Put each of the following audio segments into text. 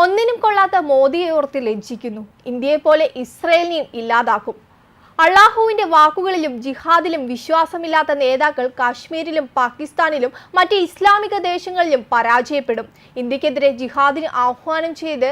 ഒന്നിനും കൊള്ളാത്ത മോദിയെ ഓർത്ത് ലജ്ജിക്കുന്നു. ഇന്ത്യയെ പോലെ ഇസ്രയേലിനെയും ഇല്ലാതാക്കും. അള്ളാഹുവിന്റെ വാക്കുകളിലും ജിഹാദിലും വിശ്വാസമില്ലാത്ത നേതാക്കൾ കാശ്മീരിലും പാകിസ്ഥാനിലും മറ്റ് ഇസ്ലാമിക ദേശങ്ങളിലും പരാജയപ്പെടും. ഇന്ത്യക്കെതിരെ ജിഹാദിന് ആഹ്വാനം ചെയ്ത്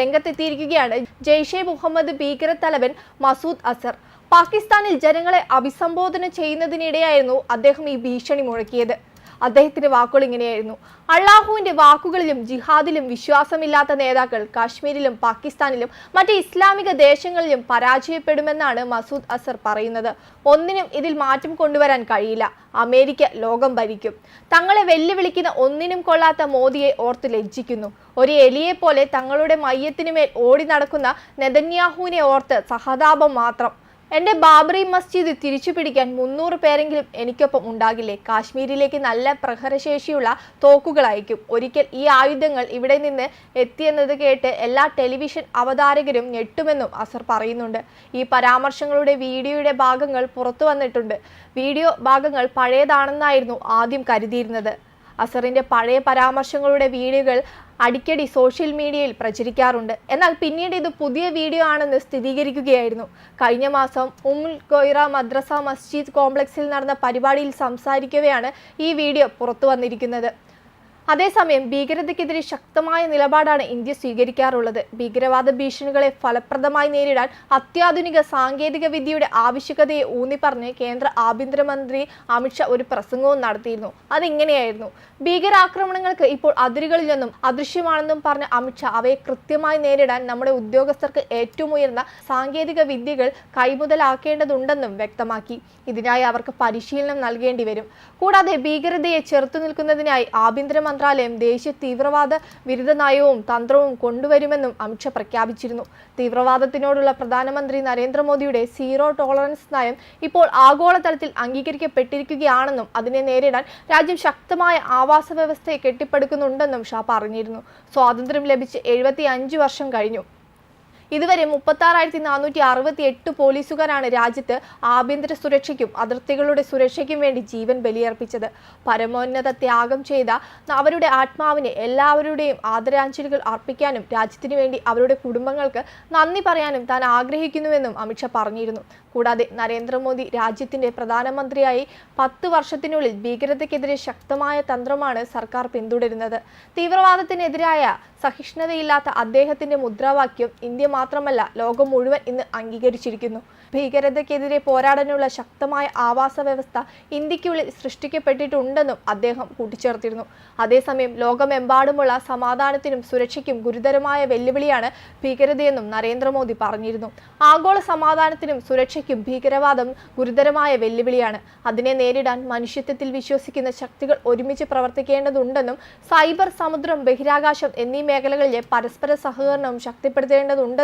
രംഗത്തെത്തിയിരിക്കുകയാണ് ജെയ്ഷെ മുഹമ്മദ് ഭീകര തലവൻ മസൂദ് അസർ. പാകിസ്ഥാനിൽ ജനങ്ങളെ അഭിസംബോധന ചെയ്യുന്നതിനിടെയായിരുന്നു അദ്ദേഹം ഈ ഭീഷണി മുഴക്കിയത്. അദ്ദേഹത്തിന്റെ വാക്കുകൾ ഇങ്ങനെയായിരുന്നു. അള്ളാഹുവിന്റെ വാക്കുകളിലും ജിഹാദിലും വിശ്വാസമില്ലാത്ത നേതാക്കൾ കാശ്മീരിലും പാകിസ്ഥാനിലും മറ്റ് ഇസ്ലാമിക ദേശങ്ങളിലും പരാജയപ്പെടുമെന്നാണ് മസൂദ് അസർ പറയുന്നത്. ഒന്നിനും ഇതിൽ മാറ്റം കൊണ്ടുവരാൻ കഴിയില്ല. അമേരിക്ക ലോകം ഭരിക്കും. തങ്ങളെ വെല്ലുവിളിക്കുന്ന ഒന്നിനും കൊള്ളാത്ത മോദിയെ ഓർത്ത് ലജ്ജിക്കുന്നു. ഒരു എലിയെ പോലെ തങ്ങളുടെ മയ്യത്തിനുമേൽ ഓടി നടക്കുന്ന നെതന്യാഹുവിനെ ഓർത്ത് സഹതാപം മാത്രം. എന്റെ ബാബറി മസ്ജിദ് തിരിച്ചു പിടിക്കാൻ മുന്നൂറ് പേരെങ്കിലും എനിക്കൊപ്പം ഉണ്ടാകില്ലേ? കാശ്മീരിലേക്ക് നല്ല പ്രഹരശേഷിയുള്ള തോക്കുകൾ അയക്കും. ഒരിക്കൽ ഈ ആയുധങ്ങൾ ഇവിടെ നിന്ന് എത്തിയെന്നത് കേട്ട് എല്ലാ ടെലിവിഷൻ അവതാരകരും ഞെട്ടുമെന്നും അസർ പറയുന്നുണ്ട്. ഈ പരാമർശങ്ങളുടെ വീഡിയോയുടെ ഭാഗങ്ങൾ പുറത്തു വന്നിട്ടുണ്ട്. വീഡിയോ ഭാഗങ്ങൾ പഴയതാണെന്നായിരുന്നു ആദ്യം കരുതിയിരുന്നത്. അസറിന്റെ പഴയ പരാമർശങ്ങളുടെ വീഡിയോകൾ അടിക്കടി സോഷ്യൽ മീഡിയയിൽ പ്രചരിക്കാറുണ്ട്. എന്നാൽ പിന്നീട് ഇത് പുതിയ വീഡിയോ ആണെന്ന് സ്ഥിരീകരിക്കുകയായിരുന്നു. കഴിഞ്ഞ മാസം ഉമുൽ കൊയ്റ മദ്രസ മസ്ജിദ് കോംപ്ലക്സിൽ നടന്ന പരിപാടിയിൽ സംസാരിക്കവെയാണ് ഈ വീഡിയോ പുറത്തു വന്നിരിക്കുന്നത്. അതേസമയം ഭീകരതയ്ക്കെതിരെ ശക്തമായ നിലപാടാണ് ഇന്ത്യ സ്വീകരിക്കാറുള്ളത്. ഭീകരവാദ ഭീഷണികളെ ഫലപ്രദമായി നേരിടാൻ അത്യാധുനിക സാങ്കേതിക വിദ്യയുടെ ആവശ്യകതയെ ഊന്നിപ്പറഞ്ഞ് കേന്ദ്ര ആഭ്യന്തരമന്ത്രി അമിത്ഷാ ഒരു പ്രസംഗവും നടത്തിയിരുന്നു. അതിങ്ങനെയായിരുന്നു? ഭീകരാക്രമണങ്ങൾക്ക് ഇപ്പോൾ അതിരുകളിലൊന്നും അദൃശ്യമാണെന്നും പറഞ്ഞ അമിത്ഷാ അവയെ കൃത്യമായി നേരിടാൻ നമ്മുടെ ഉദ്യോഗസ്ഥർക്ക് ഏറ്റവും ഉയർന്ന സാങ്കേതിക വിദ്യകൾ കൈമുതലാക്കേണ്ടതുണ്ടെന്നും വ്യക്തമാക്കി. ഇതിനായി അവർക്ക് പരിശീലനം നൽകേണ്ടി വരും കൂടാതെ ഭീകരതയെ ചെറുത്തു നിൽക്കുന്നതിനായി ആഭ്യന്തര മന്ത്രാലയം ദേശീയ തീവ്രവാദ വിരുദ്ധ നയവും തന്ത്രവും കൊണ്ടുവരുമെന്നും അമിത്ഷാ പ്രഖ്യാപിച്ചിരുന്നു. തീവ്രവാദത്തിനോടുള്ള പ്രധാനമന്ത്രി നരേന്ദ്രമോദിയുടെ സീറോ ടോളറൻസ് നയം ഇപ്പോൾ ആഗോളതലത്തിൽ അംഗീകരിക്കപ്പെട്ടിരിക്കുകയാണെന്നും അതിനെ നേരിടാൻ രാജ്യം ശക്തമായ ആവാസ വ്യവസ്ഥയെ കെട്ടിപ്പടുക്കുന്നുണ്ടെന്നും ഷാ പറഞ്ഞിരുന്നു. സ്വാതന്ത്ര്യം ലഭിച്ച് എഴുപത്തി വർഷം കഴിഞ്ഞു. ഇതുവരെ മുപ്പത്താറായിരത്തി നാനൂറ്റി അറുപത്തി എട്ട് പോലീസുകാരാണ് രാജ്യത്ത് ആഭ്യന്തര സുരക്ഷയ്ക്കും അതിർത്തികളുടെ സുരക്ഷയ്ക്കും വേണ്ടി ജീവൻ ബലിയർപ്പിച്ചത്. പരമോന്നത ത്യാഗം ചെയ്ത അവരുടെ ആത്മാവിന് എല്ലാവരുടെയും ആദരാഞ്ജലികൾ അർപ്പിക്കാനും രാജ്യത്തിനു വേണ്ടി അവരുടെ കുടുംബങ്ങൾക്ക് നന്ദി പറയാനും താൻ ആഗ്രഹിക്കുന്നുവെന്നും അമിത്ഷാ പറഞ്ഞിരുന്നു. കൂടാതെ നരേന്ദ്രമോദി രാജ്യത്തിന്റെ പ്രധാനമന്ത്രിയായി പത്ത് വർഷത്തിനുള്ളിൽ ഭീകരതയ്ക്കെതിരെ ശക്തമായ തന്ത്രമാണ് സർക്കാർ പിന്തുടരുന്നത്. തീവ്രവാദത്തിനെതിരായ സഹിഷ്ണുതയില്ലാത്ത അദ്ദേഹത്തിന്റെ മുദ്രാവാക്യം ഇന്ത്യ മാത്രമല്ല ലോകം മുഴുവൻ ഇന്ന് അംഗീകരിച്ചിരിക്കുന്നു. ഭീകരതയ്ക്കെതിരെ പോരാടാനുള്ള ശക്തമായ ആവാസ വ്യവസ്ഥ ഇന്ത്യക്കുള്ളിൽ സൃഷ്ടിക്കപ്പെട്ടിട്ടുണ്ടെന്നും അദ്ദേഹം കൂട്ടിച്ചേർത്തിരുന്നു. അതേസമയം ലോകമെമ്പാടുമുള്ള സമാധാനത്തിനും സുരക്ഷയ്ക്കും ഗുരുതരമായ വെല്ലുവിളിയാണ് ഭീകരതയെന്നും നരേന്ദ്രമോദി പറഞ്ഞിരുന്നു. ആഗോള സമാധാനത്തിനും സുരക്ഷയ്ക്കും ഭീകരവാദം ഗുരുതരമായ വെല്ലുവിളിയാണ്. അതിനെ നേരിടാൻ മനുഷ്യത്വത്തിൽ വിശ്വസിക്കുന്ന ശക്തികൾ ഒരുമിച്ച് പ്രവർത്തിക്കേണ്ടതുണ്ടെന്നും സൈബർ സമുദ്രം ബഹിരാകാശം എന്നീ മേഖലകളിലെ പരസ്പര സഹകരണവും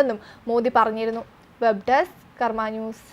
ശക്തിപ്പെടുത്തേണ്ടതുണ്ടെന്നും മോദി പറഞ്ഞിരുന്നു. വെബ് ഡെസ്ക് കർമ്മ ന്യൂസ്